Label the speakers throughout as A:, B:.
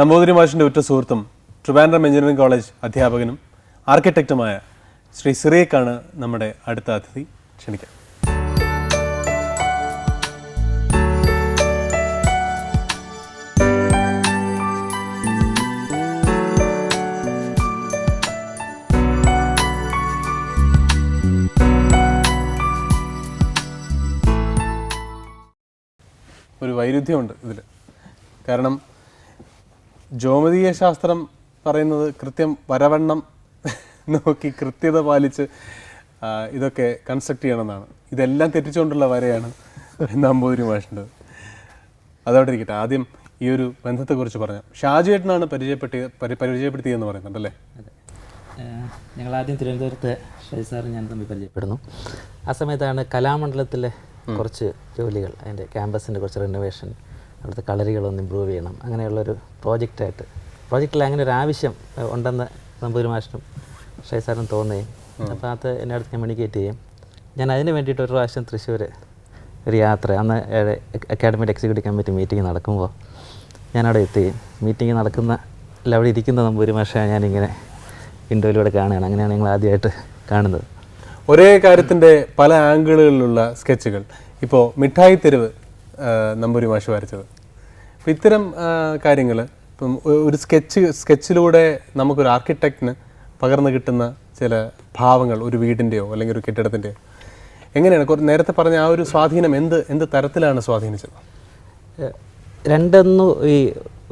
A: നമ്പൂതിരി മാഷിന്റെ ഉറ്റ സുഹൃത്തും ട്രിവാൻഡ്രം എഞ്ചിനീയറിംഗ് കോളേജ് അധ്യാപകനും ആർക്കിടെക്റ്റുമായ ശ്രീ സിറിയക്കാണ് നമ്മുടെ അടുത്ത അതിഥി. ക്ഷണിക്കാം. ഒരു വൈരുദ്ധ്യമുണ്ട് ഇതിൽ കാരണം ജ്യോമതീയ ശാസ്ത്രം പറയുന്നത് കൃത്യം വരവണ്ണം നോക്കി കൃത്യത പാലിച്ച് ഇതൊക്കെ കൺസ്ട്രക്ട് ചെയ്യണമെന്നാണ്. ഇതെല്ലാം തെറ്റിച്ചുകൊണ്ടുള്ള വരയാണ് നമ്പൂതിരി മാഷിന്റെ അതവിടെ ഇരിക്കട്ടെ. ആദ്യം ഈ ഒരു ബന്ധത്തെക്കുറിച്ച് പറഞ്ഞു ഷാജുവേട്ടനാണ് പരിചയപ്പെട്ടി പരി- പരിചയപ്പെടുത്തിയതെന്ന് പറയുന്നുണ്ടല്ലേ
B: ഞങ്ങൾ ആദ്യം തിരുവനന്തപുരത്ത് ഷൈ സാറ് ഞാൻ തമ്മിൽ പരിചയപ്പെടുന്നു. ആ സമയത്താണ് കലാമണ്ഡലത്തിലെ കുറച്ച് ജോലികൾ അതിന്റെ ക്യാമ്പസിന്റെ കുറച്ച് റിനോവേഷൻ അവിടുത്തെ കളറികളൊന്ന് ഇമ്പ്രൂവ് ചെയ്യണം. അങ്ങനെയുള്ളൊരു പ്രോജക്റ്റായിട്ട് പ്രോജക്റ്റിൽ അങ്ങനെ ഒരു ആവശ്യം ഉണ്ടെന്ന് നമ്പൂരി മാഷിനും ഷൈ സാറിനും തോന്നുകയും അപ്പോൾ അത് എന്നെ അടുത്ത് കമ്മ്യൂണിക്കേറ്റ് ചെയ്യും ഞാൻ അതിന് വേണ്ടിയിട്ട് ഒരു പ്രാവശ്യം തൃശ്ശൂർ ഒരു യാത്ര അന്ന് അക്കാഡമിയുടെ എക്സിക്യൂട്ടീവ് കമ്മിറ്റി മീറ്റിംഗ് നടക്കുമ്പോൾ ഞാനവിടെ എത്തി മീറ്റിംഗ് നടക്കുന്ന അല്ല അവിടെ ഇരിക്കുന്ന നമ്പൂരി മാഷ ഞാനിങ്ങനെ വിൻഡോയിലൂടെ കാണുകയാണ്. അങ്ങനെയാണ് ഞങ്ങൾ ആദ്യമായിട്ട് കാണുന്നത്.
A: ഒരേ കാര്യത്തിന്റെ പല ആംഗിളുകളിലുള്ള സ്കെച്ചുകൾ ഇപ്പോൾ മിഠായി തെരുവ് നമ്പൂരി മാഷ് വരച്ചത്. അപ്പോൾ ഇത്തരം കാര്യങ്ങൾ ഇപ്പം ഒരു സ്കെച്ച് സ്കെച്ചിലൂടെ നമുക്കൊരു ആർക്കിടെക്റ്റിന് പകർന്നു കിട്ടുന്ന ചില ഭാവങ്ങൾ ഒരു വീടിന്റെയോ അല്ലെങ്കിൽ ഒരു കെട്ടിടത്തിന്റെയോ എങ്ങനെയാണ്? കുറച്ച് നേരത്തെ പറഞ്ഞ ആ ഒരു സ്വാധീനം എന്ത് എന്ത് തരത്തിലാണ് സ്വാധീനിച്ചത്?
B: രണ്ടെന്ന് ഈ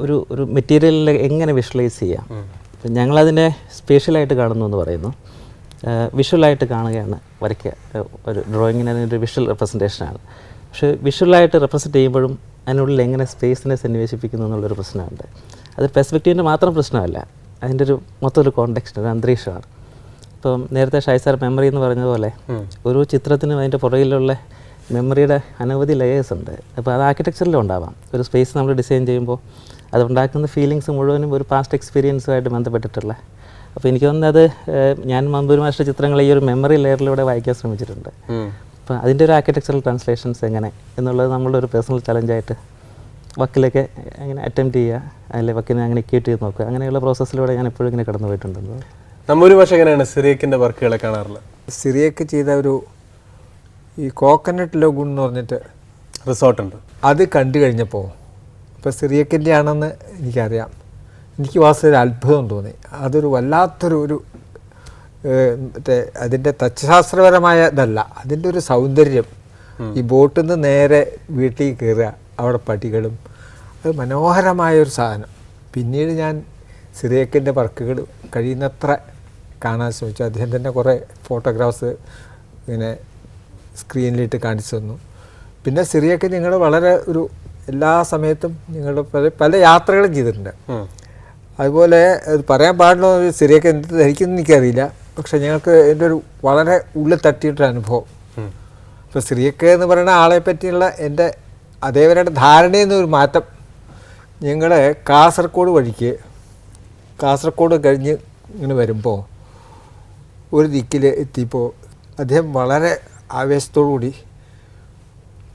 B: ഒരു ഒരു മെറ്റീരിയലിൽ എങ്ങനെ വിഷ്വലൈസ് ചെയ്യാം? അപ്പം ഞങ്ങളതിനെ സ്പേഷ്യലായിട്ട് കാണുന്നു എന്ന് പറയുന്നു വിഷ്വലായിട്ട് കാണുകയാണ് വരയ്ക്കുക. ഒരു ഡ്രോയിങ്ങിന് ഒരു വിഷ്വൽ റെപ്രസെന്റേഷനാണ് പക്ഷേ വിഷ്വലായിട്ട് റെപ്രസെന്റ് ചെയ്യുമ്പോഴും അതിനുള്ളിൽ എങ്ങനെ സ്പേസിനെ സന്നിവേശിപ്പിക്കുന്നു എന്നുള്ളൊരു പ്രശ്നമുണ്ട്. അത് പെർസ്പെക്റ്റീവിന്റെ മാത്രം പ്രശ്നമല്ല. അതിന്റെ ഒരു മൊത്തം ഒരു കോണ്ടെക്സ്റ്റ് ഒരു അന്തരീക്ഷമാണ്. ഇപ്പം നേരത്തെ ഷൈസാർ മെമ്മറി എന്ന് പറഞ്ഞതുപോലെ ഒരു ചിത്രത്തിനും അതിന്റെ പുറകിലുള്ള മെമ്മറിയുടെ അനവധി ലെയേഴ്സ് ഉണ്ട്. അപ്പോൾ അത് ആർക്കിടെക്ചറിലും ഉണ്ടാവാം. ഒരു സ്പേസ് നമ്മൾ ഡിസൈൻ ചെയ്യുമ്പോൾ അതുണ്ടാക്കുന്ന ഫീലിങ്സ് മുഴുവനും ഒരു പാസ്റ്റ് എക്സ്പീരിയൻസുമായിട്ട് ബന്ധപ്പെട്ടിട്ടുള്ള. അപ്പോൾ എനിക്ക് തോന്നുന്നത് ഞാൻ മമ്പൂരി മാസ്റ്റർ ചിത്രങ്ങൾ ഈ ഒരു മെമ്മറി ലെയറിലൂടെ വായിക്കാൻ ശ്രമിച്ചിട്ടുണ്ട്. അപ്പോൾ അതിന്റെ ഒരു ആർക്കിടെക്ചറൽ ട്രാൻസ്ലേഷൻസ് എങ്ങനെ എന്നുള്ളത് നമ്മളുടെ ഒരു പേഴ്സണൽ ചലഞ്ചായിട്ട് വക്കിലൊക്കെ എങ്ങനെ അറ്റംപ്റ്റ് ചെയ്യുക അല്ലെങ്കിൽ വക്കിനെ അങ്ങനെ ഇക്യൂട്ട് ചെയ്ത് നോക്കുക അങ്ങനെയുള്ള പ്രോസസ്സിലൂടെ ഞാൻ എപ്പോഴും ഇങ്ങനെ കടന്നു പോയിട്ടുണ്ടെന്ന്
A: നമ്മൊരു പക്ഷേ എങ്ങനെയാണ് സിറിയക്കിന്റെ വർക്കുകളെ കാണാറുള്ളത്?
C: സിറിയക്ക് ചെയ്ത ഒരു ഈ കോക്കനട്ട് ലോഗു എന്ന് പറഞ്ഞിട്ട്
A: റിസോർട്ടുണ്ട്
C: അത് കണ്ടു കഴിഞ്ഞപ്പോൾ ഇപ്പോൾ സിറിയക്കിന്റെ ആണെന്ന് എനിക്കറിയാം. എനിക്ക് വാസ്തവത്തിൽ അത്ഭുതം തോന്നി. അതൊരു വല്ലാത്തൊരു ഒരു മറ്റേ അതിന്റെ തച്ചശാസ്ത്രപരമായ ഇതല്ല അതിന്റെ ഒരു സൗന്ദര്യം. ഈ ബോട്ടിൽ നിന്ന് നേരെ വീട്ടിൽ കയറുക അവിടെ പടികളും അത് മനോഹരമായ ഒരു സാധനം. പിന്നീട് ഞാൻ സിറിയക്കിന്റെ വർക്കുകൾ കഴിയുന്നത്ര കാണാൻ ശ്രമിച്ചു. അദ്ദേഹം തന്നെ കുറേ ഫോട്ടോഗ്രാഫ്സ് ഇങ്ങനെ സ്ക്രീനിലിട്ട് കാണിച്ചു തന്നു. പിന്നെ സിറിയക്ക് ഞങ്ങൾ വളരെ ഒരു എല്ലാ സമയത്തും ഞങ്ങൾ പല പല യാത്രകളും ചെയ്തിട്ടുണ്ട്. അതുപോലെ അത് പറയാൻ പാടില്ല സിറിയക്ക് എന്ത് ധരിക്കുന്നു എനിക്കറിയില്ല. പക്ഷെ ഞങ്ങൾക്ക് എന്റെ ഒരു വളരെ ഉള്ളിൽ തട്ടിയിട്ടൊരു അനുഭവം. ഇപ്പോൾ സ്ത്രീയൊക്കെ എന്ന് പറയുന്ന ആളെ പറ്റിയുള്ള എന്റെ അതേവരുടെ ധാരണയിൽ നിന്നൊരു മാറ്റം. ഞങ്ങൾ കാസർഗോഡ് വഴിക്ക് കാസർഗോഡ് കഴിഞ്ഞ് ഇങ്ങനെ വരുമ്പോൾ ഒരു ദിക്കിൽ എത്തിയപ്പോൾ അദ്ദേഹം വളരെ ആവേശത്തോടു കൂടി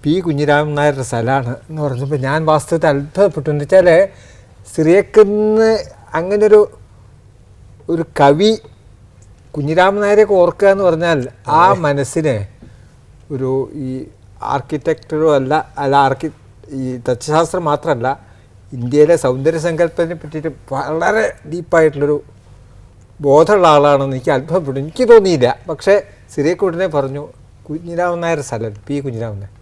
C: പി കുഞ്ഞിരാമൻ നായരുടെ സ്ഥലമാണ് എന്ന് പറഞ്ഞപ്പോൾ ഞാൻ വാസ്തവത്തിൽ അത്ഭുതപ്പെട്ടു. എന്ന് വെച്ചാൽ സ്ത്രീയക്കെന്ന് അങ്ങനൊരു ഒരു കവി കുഞ്ഞിരാമൻ നായരെയൊക്കെ ഓർക്കുക എന്ന് പറഞ്ഞാൽ ആ മനസ്സിന് ഒരു ഈ ആർക്കിടെക്ടറോ അല്ല അല്ല ആർക്കി ഈ തത്വശാസ്ത്രം മാത്രമല്ല ഇന്ത്യയിലെ സൗന്ദര്യ സങ്കല്പത്തിനെ പറ്റിയിട്ട് വളരെ ഡീപ്പായിട്ടുള്ളൊരു ബോധമുള്ള ആളാണെന്ന് എനിക്ക് അത്ഭുതപ്പെട്ടു. എനിക്ക് തോന്നിയില്ല. പക്ഷേ സിറിയക്കൂട്ടിനെ പറഞ്ഞു കുഞ്ഞിരാമൻ നായർ സ്ഥലം പി. കുഞ്ഞിരാമൻ. നായർ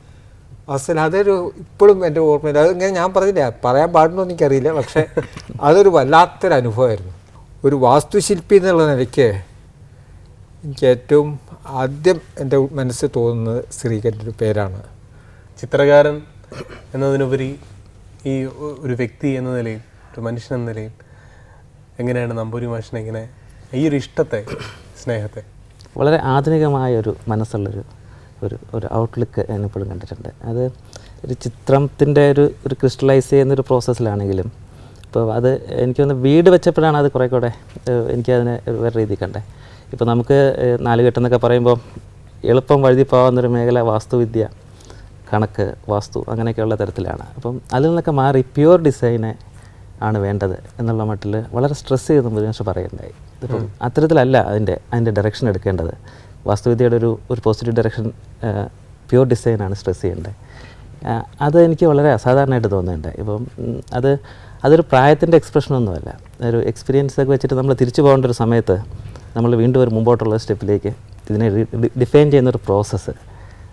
C: അസൽ അതൊരു ഇപ്പോഴും എന്റെ ഓർമ്മയില്ല. അതിങ്ങനെ ഞാൻ പറഞ്ഞില്ല പറയാൻ പാടുണ്ടോ എനിക്കറിയില്ല. പക്ഷേ അതൊരു വല്ലാത്തൊരു അനുഭവമായിരുന്നു ഒരു വാസ്തുശില്പി എന്നുള്ള നിലയ്ക്ക് എനിക്ക് ഏറ്റവും ആദ്യം എന്റെ മനസ്സിൽ തോന്നുന്നത് ശ്രീകന്റെ ഒരു പേരാണ്.
A: ചിത്രകാരൻ എന്നതിനുപരി ഈ ഒരു വ്യക്തി എന്ന നിലയിൽ ഒരു മനുഷ്യൻ എന്ന നിലയിൽ എങ്ങനെയാണ് നമ്പൂരി മാഷിനെ ഇങ്ങനെ ഈ ഒരു ഇഷ്ടത്തെ സ്നേഹത്തെ?
B: വളരെ ആധുനികമായ ഒരു മനസ്സുള്ളൊരു ഒരു ഒരു ഔട്ട്ലുക്ക് ഞാൻ ഇപ്പോഴും കണ്ടിട്ടുണ്ട്. അത് ഒരു ചിത്രത്തിന്റെ ഒരു ഒരു ക്രിസ്റ്റലൈസ് ചെയ്യുന്നൊരു പ്രോസസ്സിലാണെങ്കിലും ഇപ്പോൾ അത് എനിക്ക് തോന്നുന്നു വീട് വെച്ചപ്പോഴാണ് അത് കുറേ കൂടെ എനിക്കതിനെ വേറെ രീതിയിൽ കണ്ടേ ഇപ്പോൾ നമുക്ക് നാല് കെട്ടെന്നൊക്കെ പറയുമ്പോൾ എളുപ്പം വഴുതി പോകാവുന്നൊരു മേഖല വാസ്തുവിദ്യ കണക്ക് വാസ്തു അങ്ങനെയൊക്കെയുള്ള തരത്തിലാണ്. അപ്പം അതിൽ നിന്നൊക്കെ മാറി പ്യുവർ ഡിസൈനെ ആണ് വേണ്ടത് എന്നുള്ള മട്ടിൽ വളരെ സ്ട്രെസ് ചെയ്ത് മുരുകൻഷ പറയുന്നുണ്ടായി ഇപ്പം അത്തരത്തിലല്ല അതിന്റെ അതിന്റെ ഡയറക്ഷൻ എടുക്കേണ്ടത്. വാസ്തുവിദ്യയുടെ ഒരു ഒരു പോസിറ്റീവ് ഡയറക്ഷൻ പ്യൂർ ഡിസൈനാണ് സ്ട്രെസ് ചെയ്യേണ്ടത്. അത് എനിക്ക് വളരെ അസാധാരണമായിട്ട് തോന്നുന്നുണ്ട് ഇപ്പം അത് അതൊരു പ്രായത്തിന്റെ എക്സ്പ്രഷനൊന്നുമല്ല. ഒരു എക്സ്പീരിയൻസൊക്കെ വെച്ചിട്ട് നമ്മൾ തിരിച്ചു പോകേണ്ട ഒരു സമയത്ത് നമ്മൾ വീണ്ടും ഒരു മുമ്പോട്ടുള്ള സ്റ്റെപ്പിലേക്ക് ഇതിനെ ഡിഫൈൻ ചെയ്യുന്ന ഒരു പ്രോസസ്സ്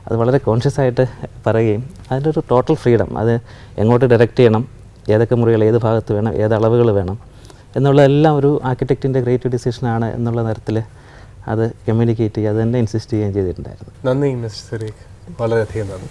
B: അത് വളരെ കോൺഷ്യസ് ആയിട്ട് പറയുകയും അതിന്റെ ഒരു ടോട്ടൽ ഫ്രീഡം അത് എങ്ങോട്ട് ഡയറക്റ്റ് ചെയ്യണം ഏതൊക്കെ മുറികൾ ഏത് ഭാഗത്ത് വേണം ഏത് അളവുകൾ വേണം എന്നുള്ള എല്ലാം ഒരു ആർക്കിടെക്റ്റിന്റെ ക്രിയേറ്റീവ് ഡിസിഷനാണ് എന്നുള്ള തരത്തിൽ അത് കമ്മ്യൂണിക്കേറ്റ് ചെയ്യുക അത് തന്നെ ഇൻസിസ്റ്റ് ചെയ്യുകയും ചെയ്തിട്ടുണ്ടായിരുന്നു.
A: നന്ദി മിസ്റ്റർ വളരെയധികം നന്ദി.